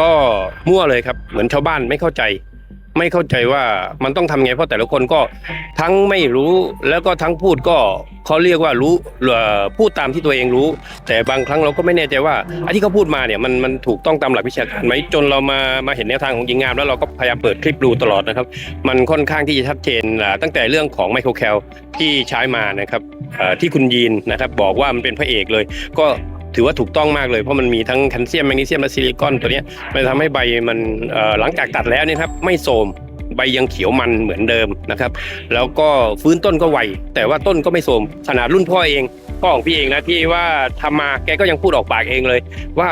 ก็มั่วเลยครับ เหมือนชาวบ้านไม่เข้าใจ ไม่เข้าใจว่ามันต้องทำไงเพราะแต่ละคนก็ทั้งไม่รู้แล้วก็ทั้งพูดก็เขาเรียกว่ารู้พูดตามที่ตัวเองรู้ แต่บางครั้งเราก็ไม่แน่ใจว่าไอ้ที่เขาพูดมาเนี่ยมันมันถูกต้องตามหลักวิชาการไหมจนเรามามาเห็นแนวทางของหญิงงาม แล้วเราก็พยายามเปิดคลิปดูตลอดนะครับ มันค่อนข้างที่จะชัดเจนตั้งแต่เรื่องของไมโครแคลที่ใช้มานะครับที่คุณยีนนะครับบอกว่ามันเป็นพระเอกเลย ก็ ถือว่าถูกต้องมากเลย เพราะมันมีทั้งแคลเซียมแมกนีเซียมและซิลิคอนตัวนี้มันทำให้ใบมันหลังจากตัดแล้วเนี่ยครับไม่โทรมใบยังเขียวมันเหมือนเดิมนะครับ แล้วก็ฟื้นต้นก็ไวแต่ว่าต้นก็ไม่โทรมขนาดรุ่นพ่อเองพ่อของพี่เองนะที่ว่าทำมาแกก็ยังพูดออกปากเองเลย ว่า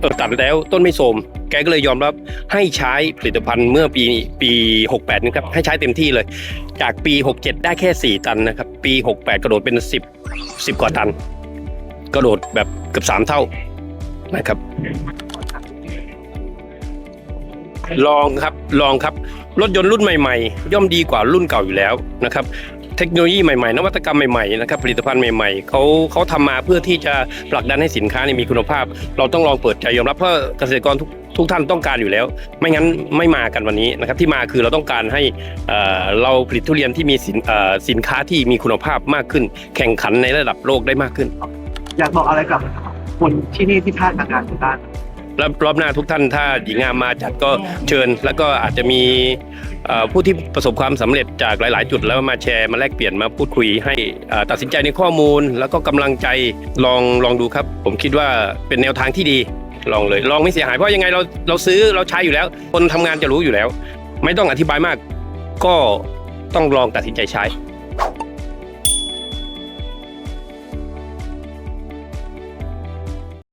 เออตัดแล้วต้นไม่โทรมแกก็เลยยอมรับให้ใช้ผลิตภัณฑ์เมื่อปีปี 68นะครับให้ใช้เต็มที่เลย จากปี 67 ได้แค่ 4 ตันนะครับปี 68 กระโดดเป็น 10 10กว่าตัน กระโดดแบบเกือบ3เท่านะครับ ลองครับลองครับ รถยนต์รุ่นใหม่ๆ ย่อมดีกว่ารุ่นเก่าอยู่แล้วนะครับ เทคโนโลยีใหม่ๆ นวัตกรรมใหม่ๆนะครับผลิตภัณฑ์ใหม่ๆเขาเขาทำมาเพื่อที่จะผลักดันให้สินค้านี่มีคุณภาพ เราต้องลองเปิดใจยอมรับเพราะเกษตรกรทุกทุกท่านต้องการอยู่แล้ว ไม่งั้นไม่มากันวันนี้นะครับที่มาคือเราต้องการให้เราผลิตทุเรียนที่มีสินสินค้าที่มีคุณภาพมากขึ้น แข่งขันในระดับโลกได้มากขึ้น อยากบอกอะไรกับคนที่นี่ที่พลาดงานของด้านแล้วรอบหน้าทุกท่านถ้าหญิงงามมาจัดก็เชิญ แล้วก็อาจจะมีเอ่อผู้ที่ประสบความสำเร็จจากหลาย ๆ จุดแล้วมาแชร์มาแลกเปลี่ยนมาพูดคุยให้เอ่อตัดสินใจในข้อมูล แล้วก็กำลังใจลองลองดูครับ ผมคิดว่าเป็นแนวทางที่ดีลองเลย ลองไม่เสียหายเพราะยังไงเราเราซื้อเราใช้อยู่แล้ว คนทำงานจะรู้อยู่แล้ว ไม่ต้องอธิบายมาก ก็ต้องลองตัดสินใจใช้